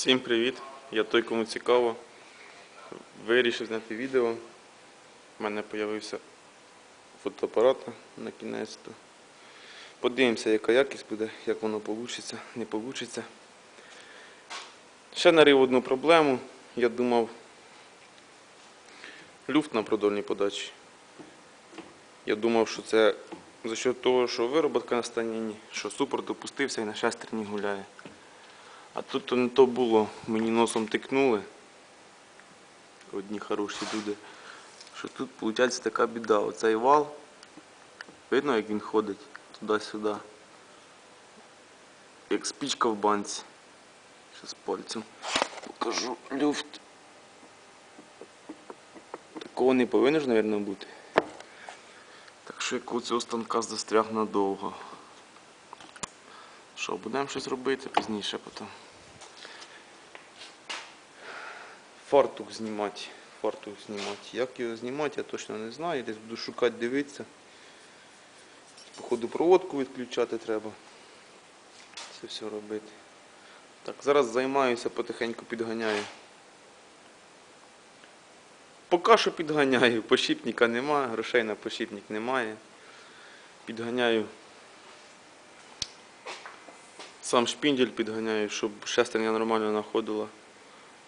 Всім привіт! Я той, кому цікаво. Вирішив зняти відео. У мене з'явився фотоапарат на кінець. то Подивимося, яка якість буде, як воно вийде, не вийде. Ще нарив одну проблему. Я думав люфт на продольній подачі. Я думав, що це за счет того, що вироботка на станіні, що супер допустився і на шестерні гуляє. А тут то не то було, мені носом тикнули. Одні хороші люди. Що тут виходить така біда. Оцей вал, видно як він ходить туди-сюди. Як спічка в банці. Зараз пальцем покажу люфт. Такого не повинно ж, мабуть, бути. Так що як у цього станка застряг надовго. Що, будемо щось робити пізніше потім. Фартук знімати. Фартук знімати. Як його знімати, я точно не знаю. Десь буду шукати, дивитися. Походу проводку відключати треба. Це все робити. Так, зараз займаюся, потихеньку підганяю. Поки що підганяю, пошипника немає, грошей на пошипник немає. Підганяю сам шпіндель підганяю, щоб шестерня нормально знаходила.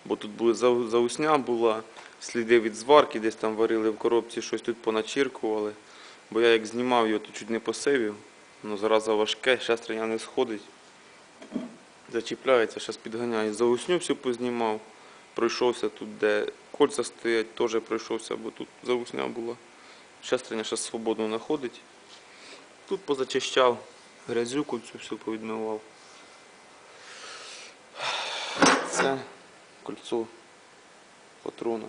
Бо тут були заусня була, сліди від зварки, десь там варили в коробці, щось тут поначіркували. Бо я як знімав його, то чуть не посивів. Ну зараза важке, шестерня не сходить. Зачіпляється, зараз підганяю. Заусню всю познімав. Пройшовся тут, де кольця стоять, теж пройшовся, бо тут заусня була. Шестерня зараз свободно знаходить. Тут позачищав, грязюку цю всю повідмивав. Це кольцо патрона.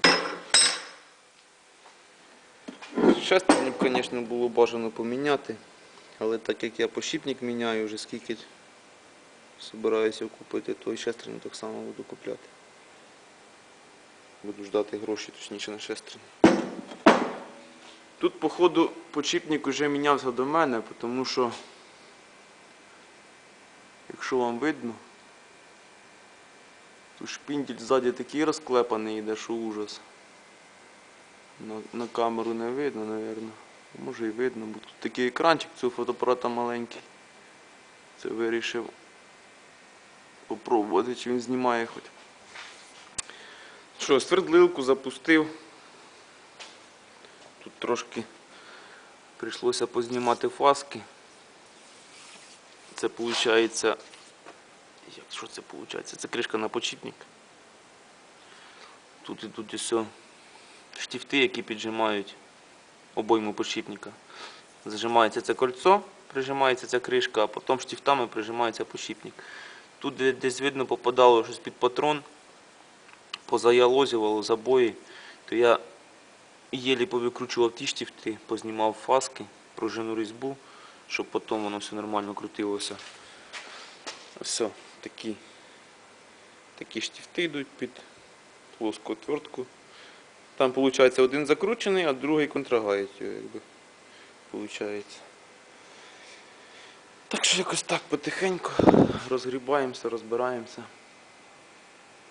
Шестерню б, звісно, було бажано поміняти, але так як я пошипник міняю вже скільки збираюся купити, то і шестерню так само буду купляти. Буду ждати гроші, точніше на шестерню. Тут, походу, почіпник вже мінявся до мене, тому що, якщо вам видно, шпіндель ззаді такий розклепаний йде, що ужас. На, на камеру не видно, напевно. Може і видно, бо тут такий екранчик цього фотоапарата маленький. Це вирішив попробувати, чи він знімає хоч. Що, свердлилку запустив. Тут трошки прийшлося познімати фаски. Це виходить. Як, що це виходить? Це кришка на почіпник. Тут ідуть усе штифти, які піджимають обойму почіпника. Зажимається це кольцо, прижимається ця кришка, а потім штифтами прижимається почіпник. Тут десь видно попадало щось під патрон, позаялозювало забої, то я єлі повикручував ті штифти, познімав фаски, пружину різьбу, щоб потім воно все нормально крутилося. Все, такі, такі штифти йдуть під плоску отвертку. Там виходить один закручений, а другий контрагають його, якби. Получається. Так що якось так потихеньку розгрібаємося, розбираємося.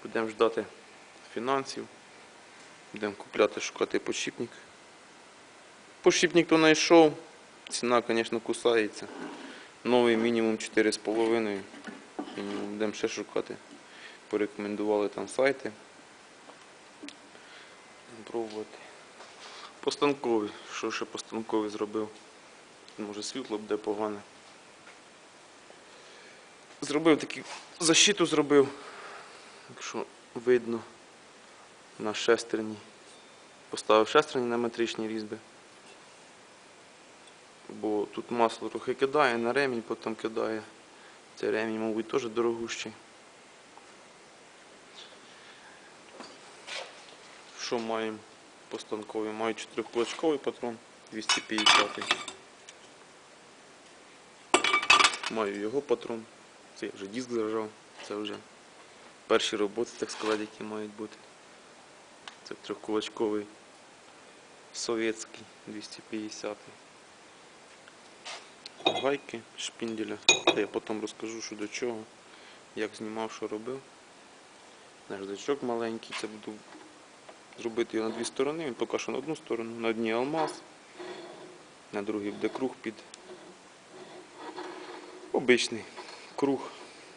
Будемо ждати фінансів. Будемо купляти, шукати подшипник. Подшипник то знайшов. Ціна, звісно, кусається. Новий мінімум 4,5. Будемо ще шукати. Порекомендували там сайти. Пробувати. Постанкові. Що ще постанкові зробив? Може світло буде погане. Зробив таку защиту зробив, якщо видно на шестерні. Поставив шестерні на метричні різьби. Бо тут масло трохи кидає, на ремінь потім кидає. Ремінь, мабуть, теж дорогущий. Що маємо по станкові? Маю 4 патрон 250. Маю його патрон. Це я вже диск зажав. Це вже перші роботи, так сказати, які мають бути. Це трьохкулачковий совєтський 250. Гайки, шпінделя. Та я потім розкажу, що до чого, як знімав, що робив. Наждачок маленький, це буду зробити його на дві сторони. Він поки що на одну сторону, на одній алмаз, на другій буде круг під обичний круг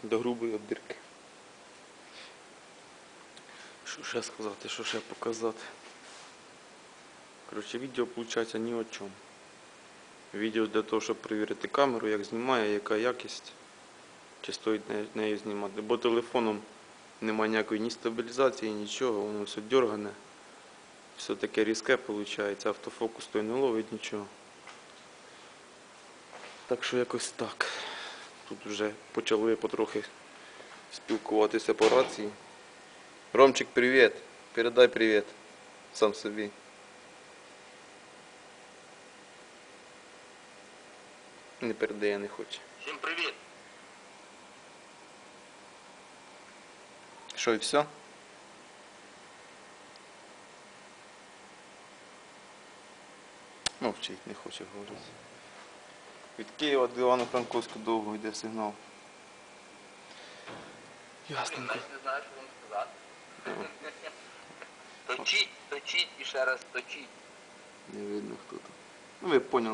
до грубої обдирки. Що ще сказати, що ще показати? Коротше, відео виходить ні о чому. Відео для того, щоб перевірити камеру, як знімає, яка якість, чи стоїть нею знімати. Бо телефоном немає ніякої ні стабілізації, нічого, воно все дергане. Все таке різке виходить, автофокус той не ловить нічого. Так що якось так. Тут вже почали потрохи спілкуватися по рації. Ромчик, привіт. Передай привіт сам собі. Не передає, не хоче. Всім привіт! Що і все? Мовчить, не хоче говорити. Від Києва до Івано-Франковська довго йде сигнал. Ясненько. Не знаю, що вам сказати. Точіть, точіть і ще раз точіть. Не видно хто там. Ну ви поняли.